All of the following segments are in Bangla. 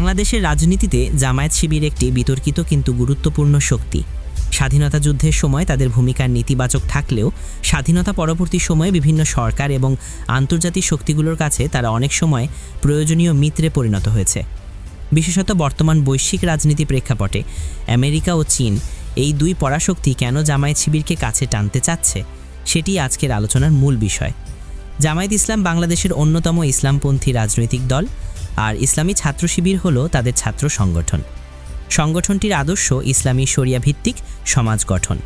বাংলাদেশের রাজনীতিতে জামায়াত শিবির একটি বিতর্কিত কিন্তু গুরুত্বপূর্ণ শক্তি। স্বাধীনতা যুদ্ধের সময় তাদের ভূমিকা নেতিবাচক থাকলেও স্বাধীনতা পরবর্তী সময়ে বিভিন্ন সরকার এবং আন্তর্জাতিক শক্তিগুলোর কাছে তারা অনেক সময় প্রয়োজনীয় মিত্রে পরিণত হয়েছে। বিশেষত বর্তমান বৈশ্বিক রাজনীতি প্রেক্ষাপটে আমেরিকা ও চীন এই দুই পরাশক্তি কেন জামায়াত শিবিরকে কাছে টানতে চাচ্ছে, সেটি আজকের আলোচনার মূল বিষয়। জামায়াত ইসলাম বাংলাদেশের অন্যতম ইসলামপন্থী রাজনৈতিক দল আর ইসলামী ছাত্র শিবির হল তাদের ছাত্র সংগঠন। সংগঠনটির আদর্শ ইসলামী শরিয়া ভিত্তিক সমাজ গঠন।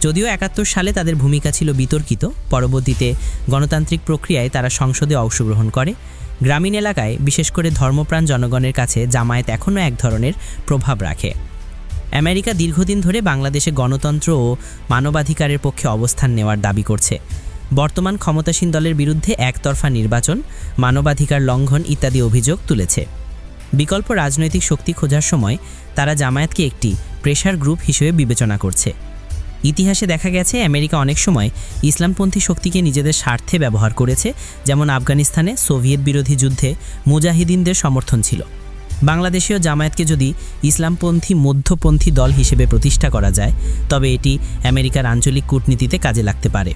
যদিও একাত্তর সালে তাদের ভূমিকা ছিল বিতর্কিত, পরবর্তীতে গণতান্ত্রিক প্রক্রিয়ায় তারা সংসদে অংশগ্রহণ করে। গ্রামীণ এলাকায়, বিশেষ করে ধর্মপ্রাণ জনগণের কাছে জামায়াত এখনও এক ধরনের প্রভাব রাখে। আমেরিকা দীর্ঘদিন ধরে বাংলাদেশে গণতন্ত্র ও মানবাধিকারের পক্ষে অবস্থান নেওয়ার দাবি করছে। বর্তমান ক্ষমতাসীন দলের বিরুদ্ধে একতরফা নির্বাচন, মানবাধিকার লঙ্ঘন ইত্যাদি অভিযোগ তুলেছে। বিকল্প রাজনৈতিক শক্তি খোঁজার সময় তারা জামায়াতকে একটি প্রেশার গ্রুপ হিসেবে বিবেচনা করছে। ইতিহাসে দেখা গেছে, আমেরিকা অনেক সময় ইসলামপন্থী শক্তিকে নিজেদের স্বার্থে ব্যবহার করেছে, যেমন আফগানিস্তানে সোভিয়েত বিরোধী যুদ্ধে মুজাহিদিনদের সমর্থন ছিল। বাংলাদেশীয় জামায়াতকে যদি ইসলামপন্থী মধ্যপন্থী দল হিসেবে প্রতিষ্ঠা করা যায়, তবে এটি আমেরিকার আঞ্চলিক কূটনীতিতে কাজে লাগতে পারে।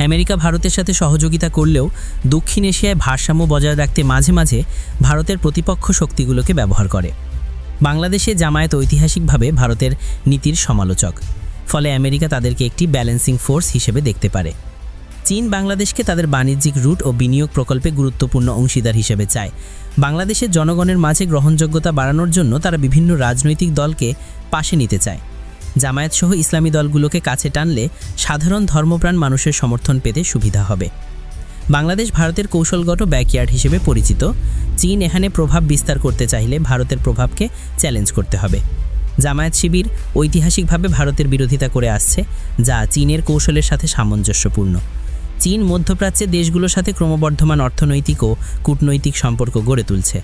আমেরিকা ভারতের সাথে সহযোগিতা করলেও দক্ষিণ এশিয়ায় ভারসাম্য বজায় রাখতে মাঝে মাঝে ভারতের প্রতিপক্ষ শক্তিগুলোকে ব্যবহার করে। বাংলাদেশে জামায়াত ঐতিহাসিকভাবে ভারতের নীতির সমালোচক। ফলে আমেরিকা তাদেরকে একটি ব্যালেন্সিং ফোর্স হিসেবে দেখতে পারে। চীন বাংলাদেশকে তাদের বাণিজ্যিক রুট ও বিনিয়োগ প্রকল্পে গুরুত্বপূর্ণ অংশীদার হিসেবে চায়। বাংলাদেশের জনগণের মাঝে গ্রহণযোগ্যতা বাড়ানোর জন্য তারা বিভিন্ন রাজনৈতিক দলকে পাশে নিতে চায়। জামায়াত সহ ইসলামী দলগুলোকে কাছে টানলে সাধারণ ধর্মপ্রাণ মানুষের সমর্থন পেতে সুবিধা হবে। বাংলাদেশ ভারতের কৌশলগত ব্যাকয়ার্ড হিসেবে পরিচিত, চীন এখানে প্রভাব বিস্তার করতে চাইলে ভারতের প্রভাবকে চ্যালেঞ্জ করতে হবে। জামায়াত শিবির ঐতিহাসিকভাবে ভারতের বিরোধিতা করে আসছে, যা চীনের কৌশলের সাথে সামঞ্জস্যপূর্ণ। চীন মধ্যপ্রাচ্যের দেশগুলোর সাথে ক্রমবর্ধমান অর্থনৈতিক ও কূটনৈতিক সম্পর্ক গড়ে তুলছে।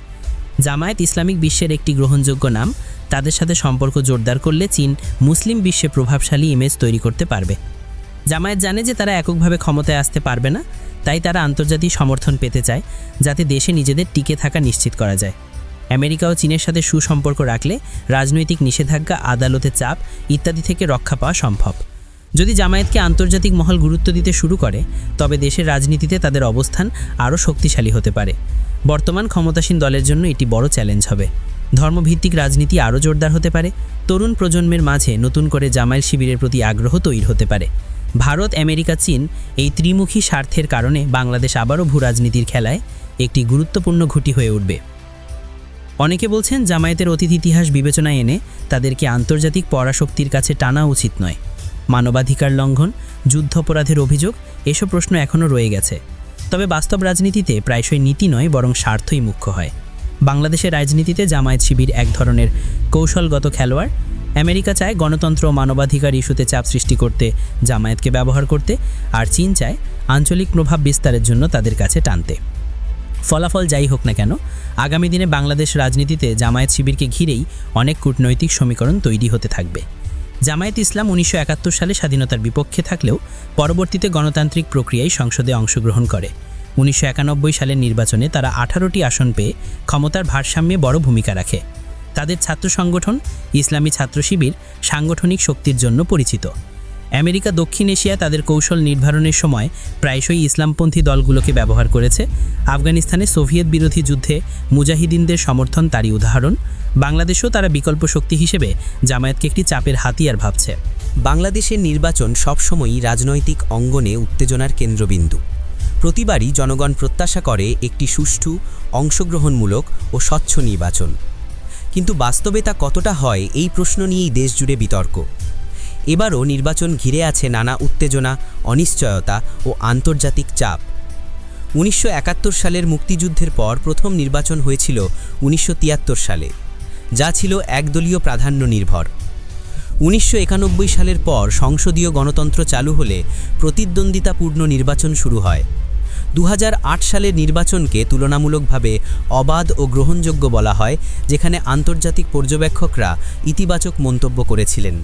জামায়াত ইসলামিক বিশ্বের একটি গ্রহণযোগ্য নাম। তাদের সাথে সম্পর্ক জোরদার করলে চীন মুসলিম বিশ্বে প্রভাবশালী ইমেজ তৈরি করতে পারবে। জামায়াত জানে যে তারা এককভাবে ক্ষমতায় আসতে পারবে না, তাই তারা আন্তর্জাতিক সমর্থন পেতে চায়, যাতে দেশে নিজেদের টিকে থাকা নিশ্চিত করা যায়। আমেরিকা ও চীনের সাথে সুসম্পর্ক রাখলে রাজনৈতিক নিষেধাজ্ঞা, আদালতে চাপ ইত্যাদি থেকে রক্ষা পাওয়া সম্ভব। যদি জামায়াতকে আন্তর্জাতিক মহল গুরুত্ব দিতে শুরু করে, তবে দেশের রাজনীতিতে তাদের অবস্থান আরও শক্তিশালী হতে পারে। বর্তমান ক্ষমতাসীন দলের জন্য এটি বড় চ্যালেঞ্জ হবে। ধর্মভিত্তিক রাজনীতি আরও জোরদার হতে পারে। তরুণ প্রজন্মের মাঝে নতুন করে জামাইল শিবিরের প্রতি আগ্রহ তৈরি হতে পারে। ভারত, আমেরিকা, চীন এই ত্রিমুখী স্বার্থের কারণে বাংলাদেশ আবারও ভূ রাজনীতির খেলায় একটি গুরুত্বপূর্ণ ঘুটি হয়ে উঠবে। অনেকে বলছেন জামায়াতের অতীত ইতিহাস বিবেচনায় এনে তাদেরকে আন্তর্জাতিক পরাশক্তির কাছে টানা উচিত নয়। মানবাধিকার লঙ্ঘন, যুদ্ধাপরাধের অভিযোগ, এসব প্রশ্ন এখনও রয়ে গেছে। তবে বাস্তব রাজনীতিতে প্রায়শই নীতি নয়, বরং স্বার্থই মুখ্য হয়। বাংলাদেশের রাজনীতিতে জামায়াত শিবির এক ধরনের কৌশলগত খেলোয়াড়। আমেরিকা চায় গণতন্ত্র ও মানবাধিকার ইস্যুতে চাপ সৃষ্টি করতে, জামায়াতকে ব্যবহার করতে, আর চীন চায় আঞ্চলিক প্রভাব বিস্তারের জন্য তাদের কাছে টানতে। ফলাফল যাই হোক না কেন, আগামী দিনে বাংলাদেশ রাজনীতিতে জামায়াত শিবিরকে ঘিরেই অনেক কূটনৈতিক সমীকরণ তৈরি হতে থাকবে। জামায়াত ইসলাম উনিশশো একাত্তর সালে স্বাধীনতার বিপক্ষে থাকলেও পরবর্তীতে গণতান্ত্রিক প্রক্রিয়ায় সংসদে অংশগ্রহণ করে। উনিশশো একানব্বই সালের নির্বাচনে তারা আঠারোটি আসন পেয়ে ক্ষমতার ভারসাম্যে বড় ভূমিকা রাখে। তাদের ছাত্র সংগঠন ইসলামী ছাত্র শিবির সাংগঠনিক শক্তির জন্য পরিচিত। আমেরিকা, দক্ষিণ এশিয়া তাদের কৌশল নির্ধারণের সময় প্রায়শই ইসলামপন্থী দলগুলোকে ব্যবহার করেছে। আফগানিস্তানে সোভিয়েত বিরোধী যুদ্ধে মুজাহিদিনদের সমর্থন তারই উদাহরণ। বাংলাদেশেও তারা বিকল্প শক্তি হিসেবে জামায়াতকে একটি চাপের হাতিয়ার ভাবছে। বাংলাদেশের নির্বাচন সবসময়ই রাজনৈতিক অঙ্গনে উত্তেজনার কেন্দ্রবিন্দু। প্রতিবারই জনগণ প্রত্যাশা করে একটি সুষ্ঠু, অংশগ্রহণমূলক ও স্বচ্ছ নির্বাচন। কিন্তু বাস্তবে তা কতটা হয় এই প্রশ্ন নিয়েই দেশজুড়ে বিতর্ক। এবারও নির্বাচন ঘিরে আছে নানা উত্তেজনা, অনিশ্চয়তা ও আন্তর্জাতিক চাপ। উনিশশো একাত্তর সালের মুক্তিযুদ্ধের পর প্রথম নির্বাচন হয়েছিল উনিশশো তিয়াত্তর সালে, যা ছিল একদলীয় প্রাধান্য নির্ভর। উনিশশো একানব্বই সালের পর সংসদীয় গণতন্ত্র চালু হলে প্রতিদ্বন্দ্বিতাপূর্ণ নির্বাচন শুরু হয়। দু হাজার আট সালের নির্বাচনকে তুলনামূলকভাবে অবাধ ও গ্রহণযোগ্য বলা হয়, যেখানে আন্তর্জাতিক পর্যবেক্ষকরা ইতিবাচক মন্তব্য করেছিলেন।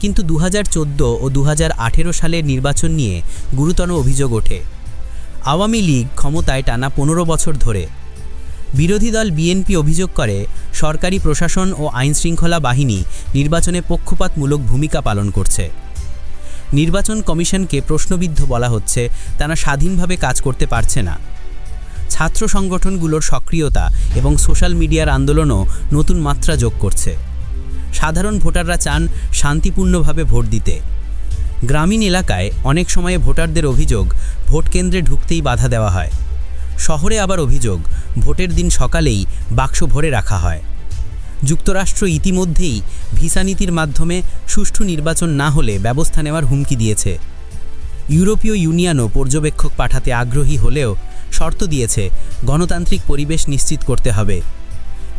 কিন্তু দু হাজার চোদ্দ ও দু হাজার আঠেরো সালের নির্বাচন নিয়ে গুরুতর অভিযোগ ওঠে। আওয়ামী লীগ ক্ষমতায় টানা পনেরো বছর ধরে। বিরোধী দল বিএনপি অভিযোগ করে, সরকারি প্রশাসন ও আইনশৃঙ্খলা বাহিনী নির্বাচনে পক্ষপাতমূলক ভূমিকা পালন করছে। নির্বাচন কমিশনকে প্রশ্নবিদ্ধ বলা হচ্ছে, তারা স্বাধীনভাবে কাজ করতে পারছে না। ছাত্র সংগঠনগুলোর সক্রিয়তা এবং সোশ্যাল মিডিয়ার আন্দোলনও নতুন মাত্রা যোগ করছে। সাধারণ ভোটাররা চান শান্তিপূর্ণভাবে ভোট দিতে। গ্রামীণ এলাকায় অনেক সময়ে ভোটারদের অভিযোগ, ভোট কেন্দ্রে ঢুকতেই বাধা দেওয়া হয়। শহরে আবার অভিযোগ, ভোটের দিন সকালেই বাক্স ভরে রাখা হয়। যুক্তরাষ্ট্র ইতিমধ্যেই ভিসা নীতির মাধ্যমে সুষ্ঠু নির্বাচন না হলে ব্যবস্থা নেওয়ার হুমকি দিয়েছে। ইউরোপীয় ইউনিয়নও পর্যবেক্ষক পাঠাতে আগ্রহী হলেও শর্ত দিয়েছে, গণতান্ত্রিক পরিবেশ নিশ্চিত করতে হবে।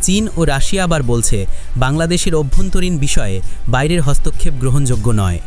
চীন ও রাশিয়া আবার বলছে বাংলাদেশের অভ্যন্তরীণ বিষয়ে বাইরের হস্তক্ষেপ গ্রহণযোগ্য নয়।